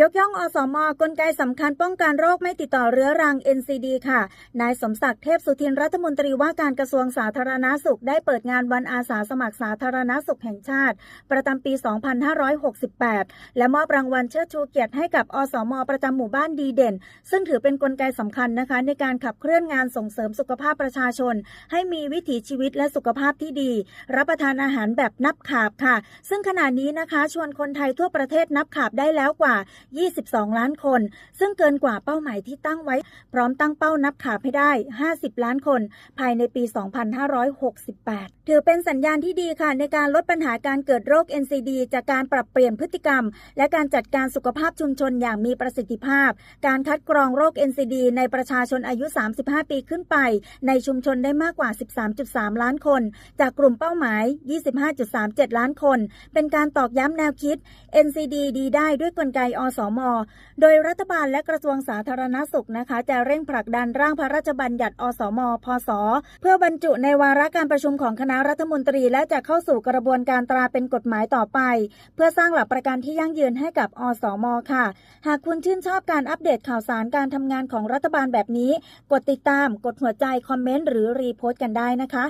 ยกย่องอสมกลไกสำคัญป้องกันโรคไม่ติดต่อเรื้อรัง NCD ค่ะ นายสมศักดิ์เทพสุทินรัฐมนตรีว่าการกระทรวงสาธารณาสุข ได้เปิดงานวันอาสาสมัครสาธารณสุขแห่งชาติ ประจำปี 2568 และมอบรางวัลเชิดชูเกียรติให้กับอสมประจำหมู่บ้านดีเด่น ซึ่งถือเป็นนกลไกสำคัญนะคะ ในการขับเคลื่อนงานส่งเสริมสุขภาพประชาชน ให้มีวิถีชีวิตและสุขภาพที่ดี รับประทานอาหารแบบนับขาบค่ะ ซึ่งขณะนี้นะคะ ชวนคนไทยทั่วประเทศนับขาบได้แล้วกว่า22 ล้านคน ซึ่งเกินกว่าเป้าหมายที่ตั้งไว้ พร้อมตั้งเป้านับขาให้ได้ 50 ล้านคน ภายในปี 2568 ถือเป็นสัญญาณที่ดีค่ะ ในการลดปัญหาการเกิดโรค NCD จากการปรับเปลี่ยนพฤติกรรม และการจัดการสุขภาพชุมชนอย่างมีประสิทธิภาพ การคัดกรองโรค NCD ในประชาชนอายุ 35 ปีขึ้นไป ในชุมชนได้มากกว่า 13.3 ล้านคน จากกลุ่มเป้าหมาย 25.37 ล้านคน เป็นการตอกย้ำแนวคิด NCD ดีได้ด้วยกลไกอสม โดยรัฐบาลและกระทรวงสาธารณสุขนะคะ จะเร่งผลักดันร่างพระราชบัญญัติอสม พศ เพื่อบรรจุในวาระการประชุมของคณะรัฐมนตรี และจะเข้าสู่กระบวนการตราเป็นกฎหมายต่อไป เพื่อสร้างหลักประกันที่ยั่งยืนให้กับอสม ค่ะ หากคุณชื่นชอบการอัปเดตข่าวสารการทำงานของรัฐบาลแบบนี้ กดติดตาม กดหัวใจ คอมเมนต์ หรือรีโพสต์กันได้นะคะ